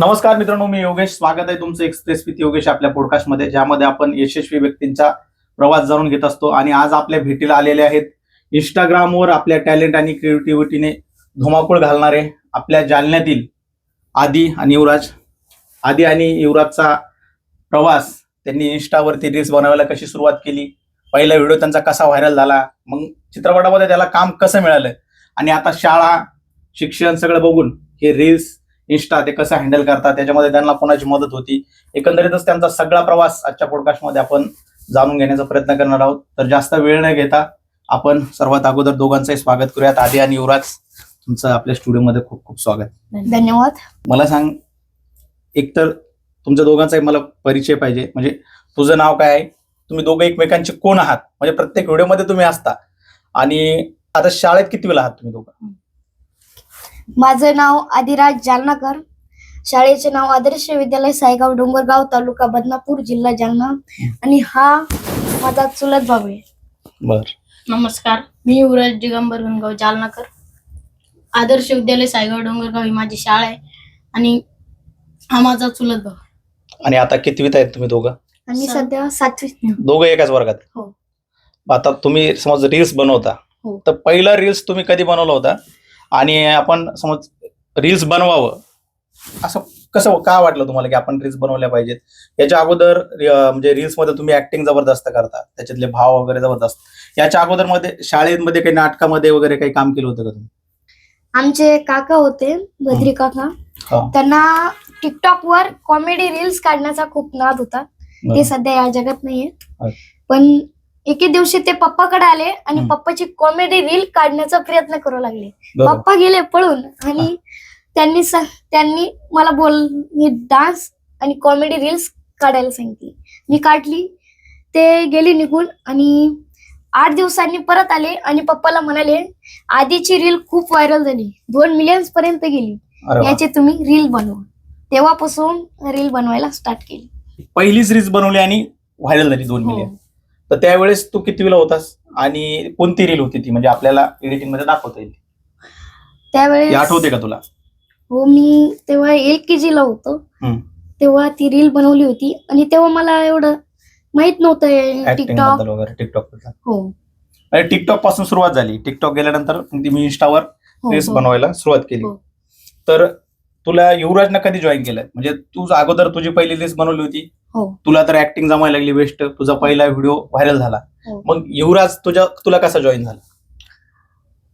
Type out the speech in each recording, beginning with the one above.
नमस्कार मित्रांनो मी योगेश. स्वागत आहे तुमचं एक्सप्रेस विथ योगेश आपल्या पॉडकास्टमध्ये ज्यामध्ये आपण यशस्वी व्यक्तींचा प्रवास जाणून घेत असतो. आणि आज आपल्या भेटीला आलेले आहेत इंस्टाग्रामवर आपल्या टॅलेंट आणि क्रिएटिव्हिटीने धुमाकूळ घालणारे आपल्या जालन्यातील आदी आणि युवराज. आदी आणि युवराजचा प्रवास त्यांनी इन्स्टावरती रील्स बनवायला कशी सुरुवात केली? पहिला व्हिडिओ त्यांचा कसा व्हायरल झाला? मग चित्रपटामध्ये त्याला काम कसं मिळालं? आणि आता शाळा शिक्षण सगळं बघून हे रील्स इन्स्टा ते कसं हँडल करतात त्याच्यामध्ये त्यांना कोणाची मदत होती एकंदरीतच त्यांचा सगळा प्रवास आजच्या पॉडकास्टमध्ये आपण जाणून घेण्याचा प्रयत्न करणार आहोत. तर जास्त वेळ न घेता आपण सर्वात अगोदर दोघांचंही स्वागत करूयात. आदी आणि युवराज तुमचं आपल्या स्टुडिओमध्ये खूप खूप स्वागत. धन्यवाद. मला सांग एकतर तुमच्या दोघांचाही मला परिचय पाहिजे. म्हणजे तुझं नाव काय आहे? तुम्ही दोघं एकमेकांचे कोण आहात? म्हणजे प्रत्येक व्हिडिओमध्ये तुम्ही असता. आणि आता शाळेत किती वेळा आहात तुम्ही दोघं? माझं नाव आदिराज जालनाकर. शाळेचे नाव आदर्श विद्यालय सायगाव डोंगरगाव तालुका बदनापूर जिल्हा जालना. आणि हा माझा चुलत भाऊ आहे. बर. नमस्कार. मी युवराज दिगंबर गणगाव जालनाकर. आदर्श विद्यालय सायगाव डोंगरगाव ही माझी शाळा आहे. आणि हा माझा चुलत भाऊ. आणि आता कितवीत आहेत तुम्ही दोघं? आणि सा- सध्या सातवी दोघं एकाच वर्गात? हो. आता तुम्ही समज रील्स बनवता. हो. तर पहिला रील्स तुम्ही कधी बनवला होता? आणि आपण समज रील्स बनवावं. असं कसं का वाटलं तुम्हाला की आपण रील्स बनवल्या पाहिजेत? याच्या अगोदर म्हणजे रील्समध्ये तुम्ही ऍक्टिंग जबरदस्त करता. त्याच्यातले भाव वगैरे जबरदस्त. याच्या अगोदरमध्ये शाळेमध्ये काही नाटकामध्ये वगैरे काही काम केलं होतं का तुम्ही? आमचे काका होते बद्री काका. हा. त्यांना टिकटॉक वर कॉमेडी रील्स काढण्याचा खूप नाद होता. ते सध्या या जगात नाहीये. पण एके दिवशी ते पप्पाकडे आले आणि हम्म. पप्पाची कॉमेडी रील काढण्याचा प्रयत्न करू लागले. पप्पा गेले पळून आणि त्यांनी सा- त्यांनी मला बोल डान्स आणि कॉमेडी रील्स काढायला सांगितली. मी काढली ते गेली निघून आणि आठ दिवसांनी परत आले आणि पप्पाला म्हणाले आधीची रील खूप व्हायरल झाली. दोन मिलियन्स पर्यंत गेली. अरे वा. याची तुम्ही रील बनवा. तेव्हापासून रील बनवायला स्टार्ट केली. पहिलीच रील्स बनवली आणि व्हायरल झाली दोन हो. मिलियन तर त्यावेळेस तू कितवीला होतास? आणि कोणती रील होती ती? म्हणजे आपल्याला एडिटिंगमध्ये दाखवता येईल हे त्यावेळेस आठवते का तुला? हो मी तेव्हा एल के जी ला होतो. हम्म. तेव्हा ती रील बनवली होती. आणि तेव्हा मला एवढं माहीत नव्हतं ऍक्टिंग टिकटॉकबद्दल वगैरे टिकटॉकबद्दल. हो. आणि टिकटॉकपासून सुरुवात झाली. टिकटॉक गेल्यानंतर मग मी इंस्टावर हो, रील्स हो. बनवायला सुरुवात केली. हो. तर तुला युवराजनं कधी जॉईन केलं? म्हणजे तू अगोदर तुझी पहिली रील्स बनवली होती. हो. तुला तर ऍक्टिंग जमायला लागली बेस्ट तुझा पहिला व्हिडिओ व्हायरल झाला. हो. मग युवराज तुझ्या तुला कसा जॉईन झाला?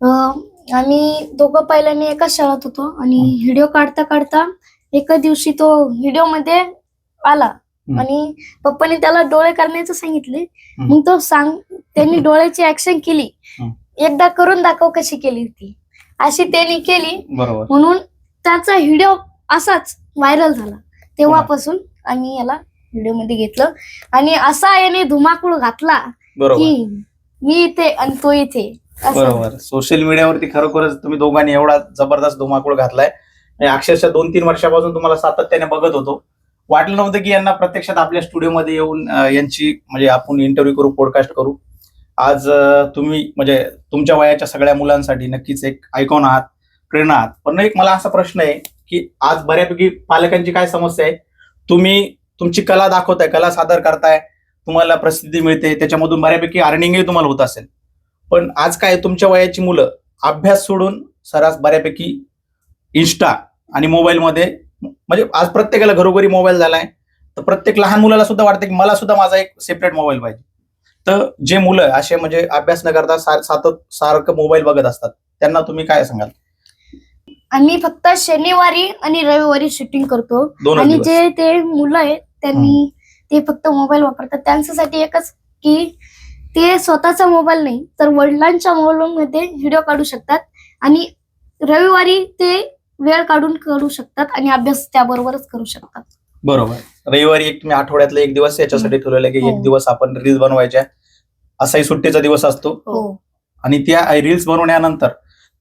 अं, आम्ही दोघं पहिल्याने एकाच शाळेत होतो आणि. व्हिडिओ काढता काढता एका दिवशी तो व्हिडिओमध्ये आला. आणि पप्पाने त्याला डोळे करण्याचं सांगितले. मग तो सांग त्यांनी डोळ्याची ऍक्शन केली. एकदा करून दाखव कशी केली होती अशी त्यांनी केली. बरोबर. म्हणून त्याचा व्हिडिओ असाच व्हायरल झाला. तेव्हापासून आम्ही याला व्हिडिओमध्ये घेतलं. आणि असा याने धुमाकूळ घातला बरोबर. की मी इथे आणि तो इथे. असं. बरोबर. सोशल मीडियावरती खरोखरच तुम्ही दोघांनी एवढा जबरदस्त धुमाकूळ घातलाय. आणि अक्षरशः दोन तीन वर्षापासून तुम्हाला सातत्याने बघत होतो. वाटलं नव्हतं की यांना प्रत्यक्षात आपल्या स्टुडिओमध्ये येऊन अं, यांची म्हणजे आपण इंटरव्ह्यू करू पॉडकास्ट करू. आज अं, तुम्ही म्हणजे तुमच्या वयाच्या सगळ्या मुलांसाठी नक्कीच एक आयकॉन आहात प्रेरणा आहात. पण एक मला असा प्रश्न आहे की आज बऱ्यापैकी पालकांची काय समस्या आहे? तुम्ही तुमची कला दाखवताय कला सादर करताय तुम्हाला प्रसिद्धी मिळते त्याच्यामधून बऱ्यापैकी अर्निंगही तुम्हाला होत असेल. पण आज काय तुमच्या वयाची मुलं अभ्यास सोडून सरास बऱ्यापैकी इन्स्टा आणि मोबाईलमध्ये म्हणजे आज प्रत्येकाला घरोघरी मोबाईल झालाय तर प्रत्येक लहान मुलाला सुद्धा वाटतं की मला सुद्धा माझा एक सेपरेट मोबाईल पाहिजे. तर जे मुलं असे म्हणजे अभ्यास न करता सातत सारखं मोबाईल बघत असतात त्यांना तुम्ही काय सांगाल? आम्ही फक्त शनिवारी आणि रविवारी शूटिंग करतो. आणि जे ते मुलं आहेत त्यांनी ते फक्त मोबाईल वापरतात. त्यांच्यासाठी एकच की ते स्वतःचा मोबाईल नाही तर वडिलांच्या मोबाईल मध्ये व्हिडिओ काढू शकतात आणि रविवारी ते वेळ काढून करू शकतात आणि अभ्यास त्याबरोबरच करू शकतात. बरोबर. रविवारी एक तुम्ही आठवड्यातला एक दिवस याच्यासाठी ठेवलेला की एक हो. दिवस आपण रील्स बनवायच्या. असाही सुट्टीचा दिवस असतो. हो. आणि त्या रील्स बनवण्यानंतर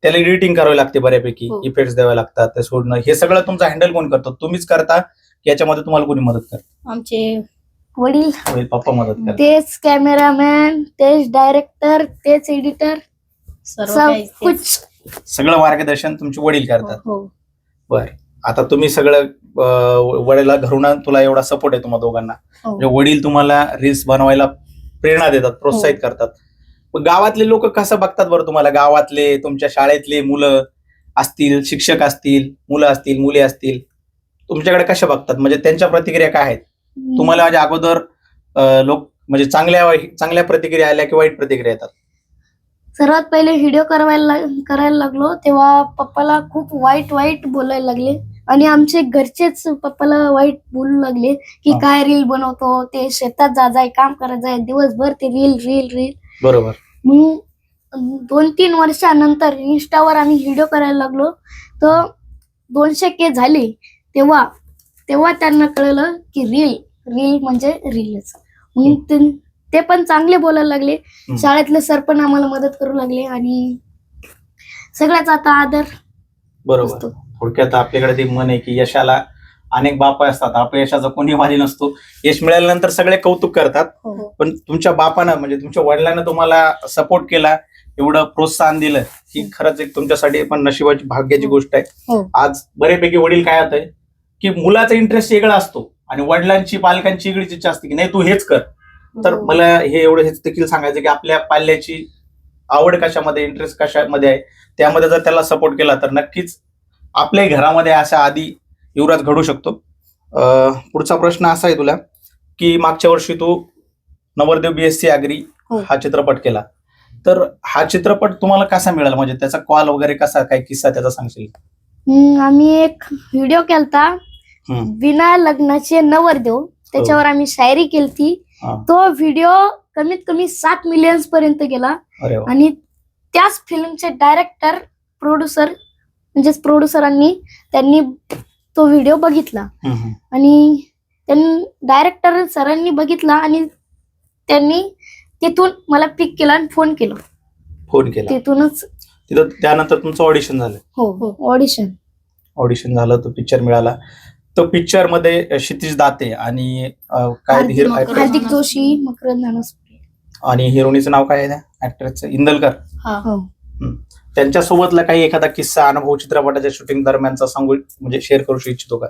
त्याला एडिटिंग करावी लागते बऱ्यापैकी. हो. इफेक्ट्स द्यावे लागतात ते सोडणं. हे सगळं तुमचं हँडल कोण करतो? तुम्हीच करता याच्यामध्ये तुम्हाला कोणी मदत करतं? आमचे वडील. होईल पप्पा मदत करतात. तेच कॅमेरामॅन तेच डायरेक्टर तेच एडिटर सर्व सब काही तेच. कुछ. सगळं मार्गदर्शन तुमचे वडील करतात. हो बर. आता तुम्ही सगळं अं, वडिला घरून तुला एवढा सपोर्ट आहे तुम्हा दोघांना. हो. म्हणजे वडील तुम्हाला रील्स बनवायला प्रेरणा देतात प्रोत्साहित करतात. मग गावातले लोक कसं बघतात बरं तुम्हाला? गावातले तुमच्या शाळेतले मुलं असतील शिक्षक असतील मुलं असतील मुली असतील? तुमच्याकडे कशा बघतात? म्हणजे त्यांच्या प्रतिक्रिया काय आहेत? तुम्हाला माझ्या अगोदर अं, लोक म्हणजे चांगल्या चांगल्या प्रतिक्रिया आल्या की वाईट प्रतिक्रिया येतात? सर्वात पहिले व्हिडिओ करायला लाग- करायला लागलो तेव्हा पप्पाला खूप वाईट वाईट बोलायला लागले. आणि आमचे घरचेच पप्पाला वाईट बोलू लागले की हा. काय रील बनवतो? ते शेतात जा जाय काम करत जाय दिवसभर ते रील रील रील बरोबर. मग दोन तीन वर्षानंतर इंस्टावर आम्ही व्हिडिओ करायला लागलो. तर दोनशे के झाले. तेव्हा तेव्हा त्यांना कळलं की रील रील म्हणजे रीलच मग ते- पण चांगले बोलायला लागले. शाळेतले सर पण आम्हाला मदत करू लागले आणि सगळ्याच आता आदर बरोबर. थोडक्यात आपल्याकडे ते मन आहे की यशाला अनेक बाप असतात. अपयशाचा कोणी वाली नसतो. यश मिळाल्यानंतर सगळे कौतुक करतात. हो. पण तुमच्या बापानं म्हणजे तुमच्या वडिलांना तुम्हाला सपोर्ट केला एवढं प्रोत्साहन दिलं ही खरंच एक तुमच्यासाठी पण नशिबाची भाग्याची गोष्ट आहे. हो. आज बरेपैकी वडील काय होत आहे की मुलाचा इंटरेस्ट वेगळा असतो आणि वडिलांची पालकांची वेगळीच इच्छा असते की नाही तू हेच कर तर. मला हे एवढं हेच देखील सांगायचं की आपल्या पाल्याची आवड कशामध्ये इंटरेस्ट कशामध्ये आहे त्यामध्ये जर त्याला सपोर्ट केला तर नक्कीच आपल्याही घरामध्ये अशा आधी युवराज घडू शकतो पुढचा प्रश्न असा आहे तुला की मागच्या वर्षी तू नवरदेव बीएससी अग्री हो. हा चित्रपट केला तर हा चित्रपट तुम्हाला कसा मिळाला म्हणजे त्याचा कॉल वगैरे कसा काय किस्सा त्याचा सांगशील आम्ही एक व्हिडिओ केलता. बिना लग्नाचे नवरदेव त्याच्यावर आम्ही शायरी केलती. हा. तो व्हिडिओ कमीत कमी सात मिलियन्स पर्यंत गेला. आणि त्याच फिल्मचे डायरेक्टर प्रोड्युसर म्हणजेच प्रोड्युसरांनी त्यांनी तो व्हिडिओ बघितला. आणि त्यांनी डायरेक्टर सरांनी बघितला आणि त्यांनी तिथून मला पिक केला आणि फोन केला. फोन केला. तिथूनच तिथं त्यानंतर तुमचं ऑडिशन झालं. हो ऑडिशन ऑडिशन झालं तो पिक्चर मिळाला. तो पिक्चरमध्ये क्षितिज दाते आणि अं, काय हार्दिक हिरो- मकरंद. हार्दिक जोशी मकरंद नानसपुरे आणि हिरोनीचं नाव काय आहे ऍक्ट्रेसचं इंदलकर. हा. हो. त्यांच्यासोबतला काही एखादा किस्सा अनुभव चित्रपटाच्या शूटिंग दरम्यानचा सांगू म्हणजे शेअर करू इच्छितो का?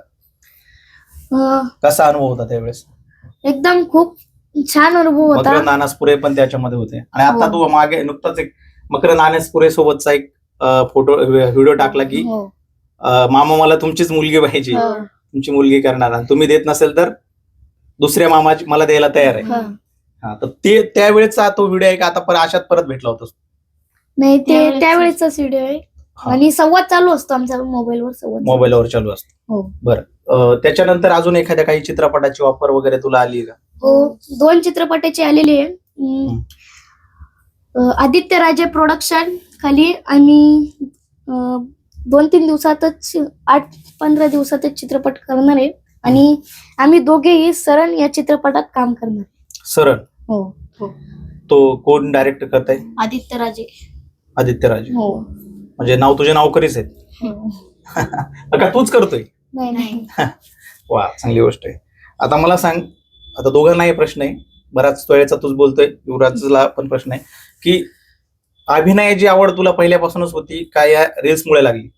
अं, कसा अनुभव होता त्यावेळेस? एकदम खूप छान अनुभव होता. मकरंद नानसपुरे पण त्याच्यामध्ये होते. आणि आता हो. तू मागे नुकताच एक मकरंद नानसपुरे सोबतचा एक फोटो व्हिडिओ टाकला की हो. अं, मामा मला तुमचीच मुलगी पाहिजे. हो. तुमची मुलगी करणार आणि तुम्ही देत नसेल तर दुसऱ्या मामाची मला द्यायला तयार आहे. हा. हा तर ते त्यावेळेचा तो व्हिडिओ आहे का? आता परत अशात परत भेटला होता. नाही ते त्यावेळेस- त्यावेळेसचाच व्हिडिओ आहे. हा. आणि संवाद चालू असतो आमच्या मोबाईलवर संवाद. चालू. मोबाईलवर चालू असतो. हो. अं, त्याच्यानंतर अजून एखाद्या काही चित्रपटाची ऑफर वगैरे तुला आली का? हो दोन चित्रपटाचे आलेले आहे. अं, आदित्य राजे प्रोडक्शन खाली आम्ही अं, दोन तीन दिवसातच आठ पंधरा दिवसातच चित्रपट करणार आहे. आणि आम्ही दोघेही सरण या चित्रपटात काम करणार. आहे. सरळ हो. तो कोण डायरेक्ट करताय? आदित्य राजे. आदित्य राजे. हो. म्हणजे नाव तुझे नावकरीच आहेत. का तूच करतोय? नाही. नाही. वा चांगली गोष्ट आहे. आता मला सांग आता दोघांनाही प्रश्न आहे. बराच वेळेचा तूच बोलतोय युवराजला पण प्रश्न आहे की अभिनयाची आवड तुला पहिल्यापासूनच होती का या रील्स मुळे लागली?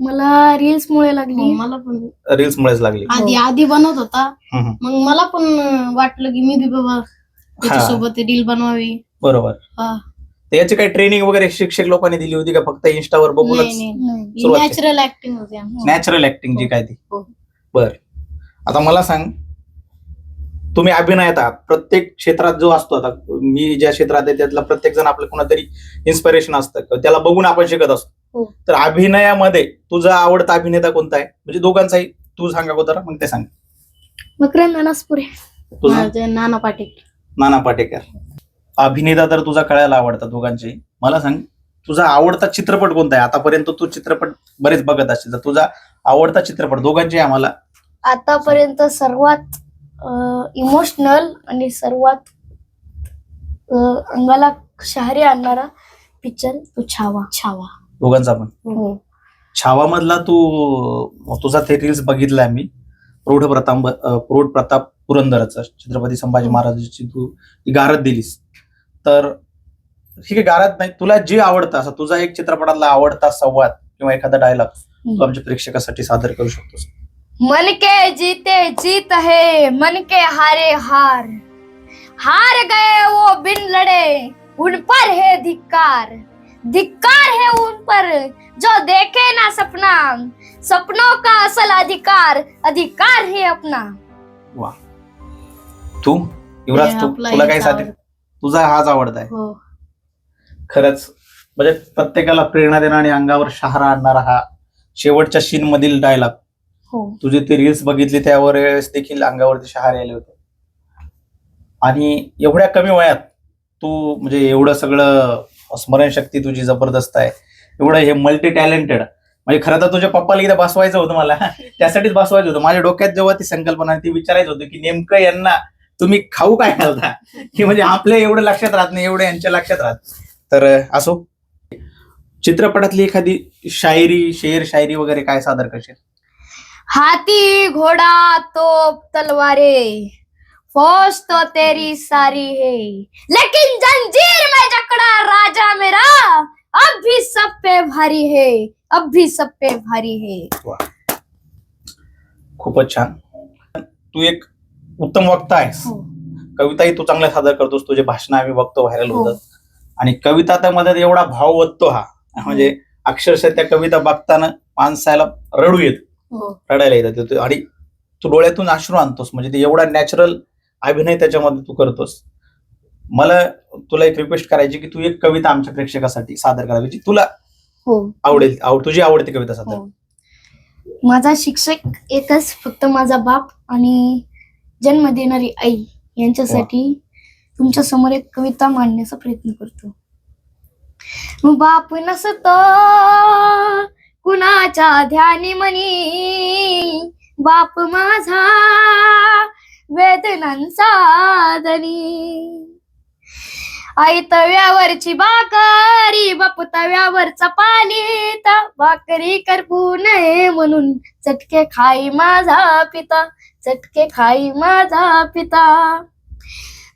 मला रील्स मुळे लागली. हो, मला पण. रील्स मुळेच लागली. आधी आधी बनवत होता. हम्म. मग मला पण वाटलं की मी बी बाबा त्याच्यासोबत रील बनवावी. बरोबर. हा. तर याची काही ट्रेनिंग वगैरे शिक्षक लोकांनी दिली होती का? फक्त इंस्टावर बघूनच नाही नाही सुरुवात केली. नॅचरल ऍक्टिंग होती आमची. नॅचरल ऍक्टिंग जी काय ती. हो. बर. आता मला सांग तुम्ही अभिनयात आहात प्रत्येक क्षेत्रात जो असतो आता मी ज्या क्षेत्रात आहे त्यातला प्रत्येक जण आपलं कोणातरी इन्स्पिरेशन असतं. त्याला बघून आपण शिकत असतो. हो. तर अभिनयामध्ये तुझा आवडता अभिनेता कोणता आहे? म्हणजे दोघांचाही तू सांगा अगोदर मग ते सांग. मकरंद अनासपुरे तुझा? नाना पाटील. नाना पाटेकर. अभिनेता तर तुझा कळायला आवडता दोघांचे मला सांग तुझा आवडता चित्रपट कोणता आहे? आतापर्यंत तू चित्रपट बरेच बघत असतील तर तुझा आवडता चित्रपट दोघांचे आम्हाला आतापर्यंत सर्वात इमोशनल आणि सर्वात अं, अंगाला शहारी आणणारा पिक्चर तो छावा. छावा. दोघांचा पण. हो. छावामधला तू तुझा ते रील्स बघितलाय मी. प्रौढ प्रताप प्रौढ प्रताप पुरंदरचा छत्रपती संभाजी महाराजांची तू ती गारद दिलीस. तर ठीक आहे गारद नाही तुला जे आवडतं असं तुझा एक चित्रपटातला आवडता संवाद किंवा एखादा डायलॉग तू आमच्या प्रेक्षकासाठी सादर करू शकतोस. मन के जीते जीत है मन के हारे हार। हार गए वो बिन लड़े उन पर है धिक्कार। धिक्कार है उन पर जो देखे ना सपना। सपनों का असल अधिकार अधिकार है अपना। वा तू? युवराज तू तुला सांगते आवड- तुझा हाच आवडता आहे. हो. खरंच म्हणजे प्रत्येकाला प्रेरणा देणारा आणि अंगावर शहारा आणणारा हा शेवटच्या सीन मधील डायलॉग हो. तुझे ते रील्स बघितले त्यावर देखील अंगावरती शहारे आले होते. आणि एवढ्या कमी वयात तू म्हणजे एवढं सगळं स्मरणशक्ती तुझी जबरदस्त आहे. एवढं हे मल्टी टॅलेंटेड म्हणजे खरं तर तुझ्या पप्पाला एकदा बसवायचं होतं मला. त्यासाठीच बसवायचं होतं. माझ्या डोक्यात जेव्हा ती संकल्पना ती विचारायचं होतं की नेमकं यांना तुम्ही खाऊ काय घालता? की म्हणजे आपल्या एवढं लक्षात राहत नाही एवढं यांच्या लक्षात राहत. तर असो. चित्रपटातली एखादी शायरी शेर शायरी वगैरे काय सादर करशील? हाथी घोड़ा तोप तलवारें. फौज तो तेरी सारी है. लेकिन जंजीर में जकड़ा राजा मेरा अब भी सब पे भारी है. अब भी सब पे भारी है. खूपच छान. तू एक उत्तम वक्ता आहेस. हो. कविताही तू चांगल्या सादर करतोस. तुझे भाषण आम्ही बघतो व्हायरल हो. होतात. आणि कविता तर मध्ये एवढा भाव ओततो हा. म्हणजे अक्षरशः त्या कविता बघताना माणसाला रडू येत. हो रडायला येतात. ते- आणि तू डोळ्यातून अश्रू आणतोस. म्हणजे ते एवढा नॅचरल अभिनय त्याच्यामध्ये तू करतोस. मला तुला एक रिक्वेस्ट करायची की तू एक कविता आमच्या प्रेक्षकासाठी सादर करावी जी तुला हो. आवडेल. आव- तुझी आवडती कविता सादर. हो. माझा शिक्षक एकच फक्त माझा बाप आणि जन्म देणारी आई यांच्यासाठी तुमच्यासमोर एक कविता मांडण्याचा प्रयत्न करतो. बाप नसतो. कुणाच्या ध्यानी मनी बाप माझा वेदनांचा दनी आई तव्यावरची बाकरी बाप तव्यावरचा पालिता. भाकरी करपू नये म्हणून चटके खाई माझा पिता चटके खाई माझा पिता.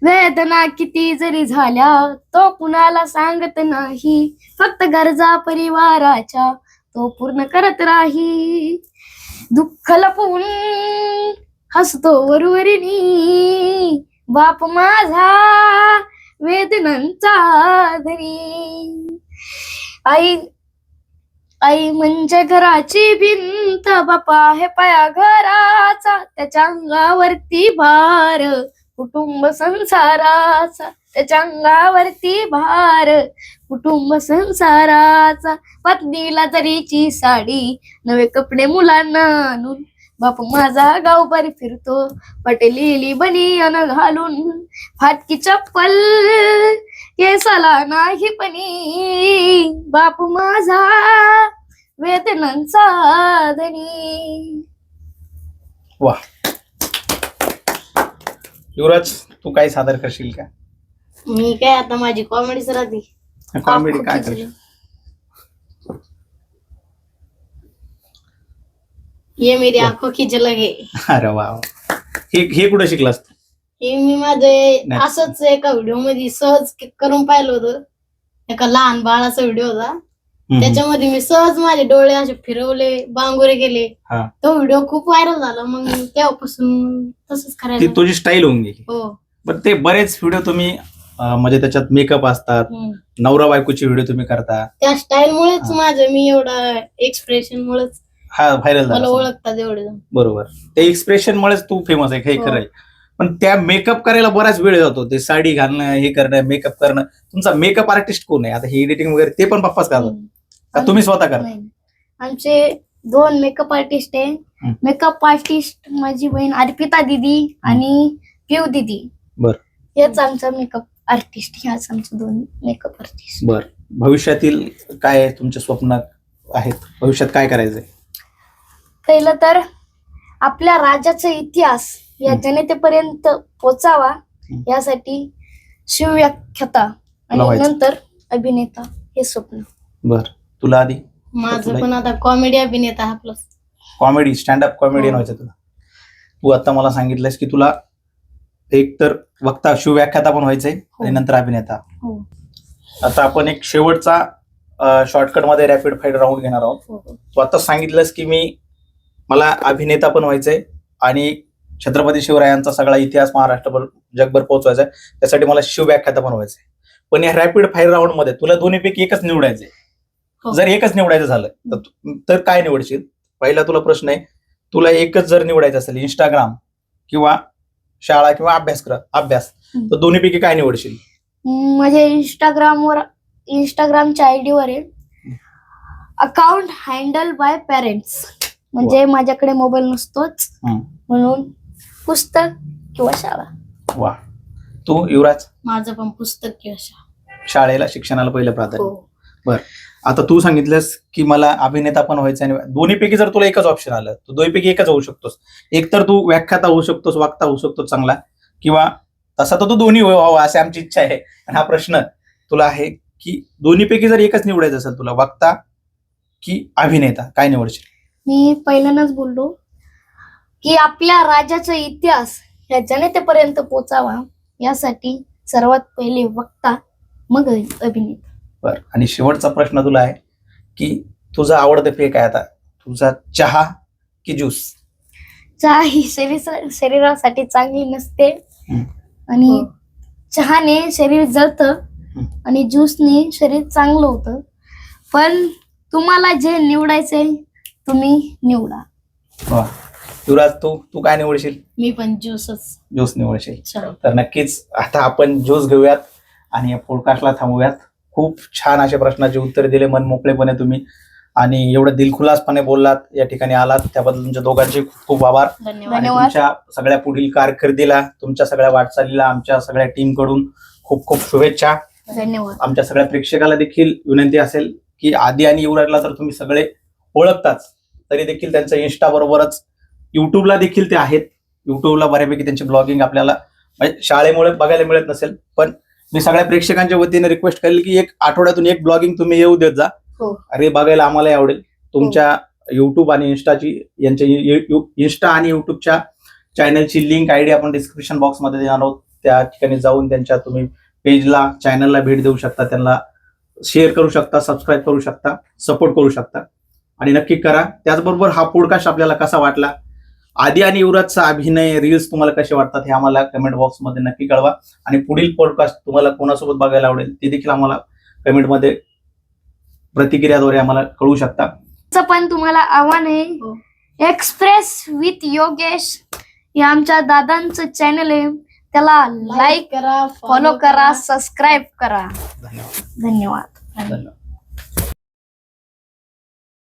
वेदना किती जरी झाल्या तो कुणाला सांगत नाही. फक्त गरजा परिवाराच्या तो पूर्ण करत राही. दुःख लपवून हसतो वरवरीनी. बाप माझा वेदनांचा धरी आई आई म्हणजे घराची भिंत बापा हे पाया घराचा त्याच्या अंगावरती भार कुटुंब संसाराचा. त्याच्या अंगावरती भार कुटुंब संसाराचा पत्नीला तरीची साडी नवे कपडे मुलांना आणून बाप माझा गावभर फिरतो. पटलेली बनियान घालून फाटकी चप्पल केसाला नाही पणी बाप माझा वेदनांचा धनी. वा युवराज तू काय सादर करशील का? मी काय आता माझी कॉमेडीच राहते कॉमेडी काय. करशील ये मेरी आंखों की झलक है अरे वा वा. हे हे कुठं शिकलास तू? हे मी माझे नाही. असंच एका व्हिडिओमध्ये सहज करून पाहिलं होतं एका लहान बाळाचा व्हिडिओ होता हम्म. त्याच्यामध्ये मी सहज माझे डोळे असे फिरवले बांगोरे गेले हा. तो व्हिडिओ खूप व्हायरल झाला मग तेव्हापासून तसंच ती करायला तुझी स्टाईल होऊन गेली हो पण ते बरेच व्हिडिओ तुम्ही अं, म्हणजे त्याच्यात मेकअप असतात. नवरा बायकोचे व्हिडिओ तुम्ही करता त्या स्टाईल मुळेच हा. माझं मी एवढा एक्सप्रेशन मुळेच हा व्हायरल मला झाला ओळखतात एवढे जण. बरोबर ते एक्सप्रेशन मुळेच तू फेमस आहे हे हो. खरं आहे पण त्या मेकअप करायला बराच वेळ जातो ते साडी घालणं हे करणं मेकअप करणं तुमचा मेकअप आर्टिस्ट कोण आहे आता हे एडिटिंग वगैरे ते पण पप्पाच करतात हम्म. का तुम्ही स्वतः करता नाही. आमचे दोन मेकअप आर्टिस्ट आहे हम्म. मेकअप आर्टिस्ट माझी बहीण अर्पिता दिदी आणि पिऊ दिदी बर. हेच आमचा मेकअप आर्टिस्ट ह्याच आमचे दोन मेकअप आर्टिस्ट बर. भविष्यातील काय तुमचे स्वप्न आहेत? भविष्यात काय करायचंय? पहिलं तर आपल्या राज्याचा इतिहास या. जनतेपर्यंत पोचावा यासाठी शिवव्याख्याता आणि. नंतर अभिनेता हे स्वप्न. बर. तुला आधी? माझं पण आता कॉमेडी अभिनेता हा प्लस कॉमेडी स्टँडअप कॉमेडियन हो. व्हायचं तुला. तू आता मला सांगितलंस की तुला एक तर वक्ता शिवव्याख्याता पण व्हायचंय आणि नंतर अभिनेता. हो. आता आपण एक शेवटचा शॉर्टकटमध्ये रॅपिड फाईट राऊंड घेणार आहोत. हो, तू आता सांगितलंस की मी मला अभिनेता पण व्हायचंय आणि छत्रपती शिवरायांचा सगळा इतिहास महाराष्ट्रभर जगभर पोहोचवायचा आहे. त्यासाठी मला शिवव्याख्याता पण व्हायचंय पण या रॅपिड फायर राऊंडमध्ये तुला दोन्हीपैकी एकच निवडायचंय हो. जर एकच निवडायचं झालं तर तू- तर काय निवडशील? पहिला तुला प्रश्न आहे तुला एकच जर निवडायचं असेल इंस्टाग्राम किंवा शाळा किंवा अभ्यासक्रम अभ्यास. तर दोन्हीपैकी काय निवडशील? माझ्या इंस्टाग्रामवर इंस्टाग्रामच्या आय वर आहे. अकाउंट हँडल बाय पेरेंट्स म्हणजे माझ्याकडे मोबाईल नसतोच. म्हणून पुस्तक किंवा शाळा. वा. तू युवराज? माझं पण पुस्तक किंवा शा- शाळेला शिक्षणाला पहिलं प्राधान्य. हो. आता तू सांगितलंस की मला अभिनेता पण व्हायचं आणि दोन्हीपैकी जर तुला एकच ऑप्शन आलं तर दोन्हीपैकी एकच होऊ शकतोस. एक तर तू व्याख्याता होऊ शकतोस वागता होऊ शकतो चांगला किंवा तसा तर तू दोन्ही व्हावा अशी आमची इच्छा आहे. आणि हा प्रश्न तुला आहे की दोन्हीपैकी जर एकच निवडायचं असेल तुला वक्ता की अभिनेता काय निवडशील? मी पहिल्यांदाच बोललो की आपल्या राज्याचा इतिहास या जनतेपर्यंत पोचावा यासाठी सर्वात पहिले वक्ता मग अभिनेता. बर. आणि शेवटचा प्रश्न तुला आहे की तुझा आवडतं पेय काय आता? तुझा चहा की ज्यूस? चहा ही शरीर शरीरासाठी चांगली नसते. आणि हो. चहाने शरीर जळतं. आणि ज्यूसने शरीर चांगलं होतं. पण तुम्हाला जे निवडायचंय तुम्ही निवडा. वा. युवराज तू तू काय निवडशील? मी पण ज्यूसच. ज्यूस निवडशील. तर नक्कीच आता आपण ज्यूस घेऊयात आणि या पॉडकास्टला थांबूयात. खूप छान अशा प्रश्नाची उत्तर दिले. मन मोकळेपणे तुम्ही. आणि एवढं दिलखुलासपणे बोललात या ठिकाणी आलात. त्याबद्दल तुमच्या दोघांचे खूप खूप आभार आणि. तुमच्या सगळ्या पुढील कारकिर्दीला तुमच्या सगळ्या वाटचालीला आमच्या सगळ्या टीमकडून खूप खूप शुभेच्छा. धन्यवाद. आमच्या सगळ्या प्रेक्षकाला देखील विनंती असेल की आधी आणि युवराजला तर तुम्ही सगळे ओळखताच तरी देखील त्यांचं इन्स्टा बरोबरच युट्यूबला देखील ते आहेत. युट्यूबला बऱ्यापैकी त्यांची ब्लॉगिंग आपल्याला म्हणजे शाळेमुळे बघायला मिळत नसेल पण मी सगळ्या प्रेक्षकांच्या वतीने रिक्वेस्ट करेल की एक आठवड्यातून एक ब्लॉगिंग तुम्ही येऊ देत जा. हो. अरे बघायला आम्हालाही आवडेल. तुमच्या युट्यूब आणि इन्स्टाची यांच्या इन्स्टा आणि युट्यूबच्या चॅनलची लिंक आयडी आपण डिस्क्रिप्शन बॉक्समध्ये देणार आहोत. त्या ठिकाणी जाऊन त्यांच्या तुम्ही पेजला चॅनलला भेट देऊ शकता. त्यांना शेअर करू शकता सबस्क्राईब करू शकता सपोर्ट करू शकता. आणि नक्की करा. त्याचबरोबर हा पॉडकास्ट आपल्याला कसा वाटला? आधी आणि युवराजचा अभिनय रील्स तुम्हाला कसे वाटतात हे आम्हाला कमेंट बॉक्समध्ये नक्की कळवा. आणि पुढील पॉडकास्ट तुम्हाला कोणासोबत बघायला आवडेल ते देखील आम्हाला कमेंटमध्ये प्रतिक्रियाद्वारे आम्हाला कळू शकता. चं पण तुम्हाला आव्हान. आहे. एक्सप्रेस विथ योगेश हे आमच्या दादांचं चॅनल आहे. त्याला लाईक करा फॉलो करा सबस्क्राईब करा. धन्यवाद. धन्यवाद. धन्यवाद.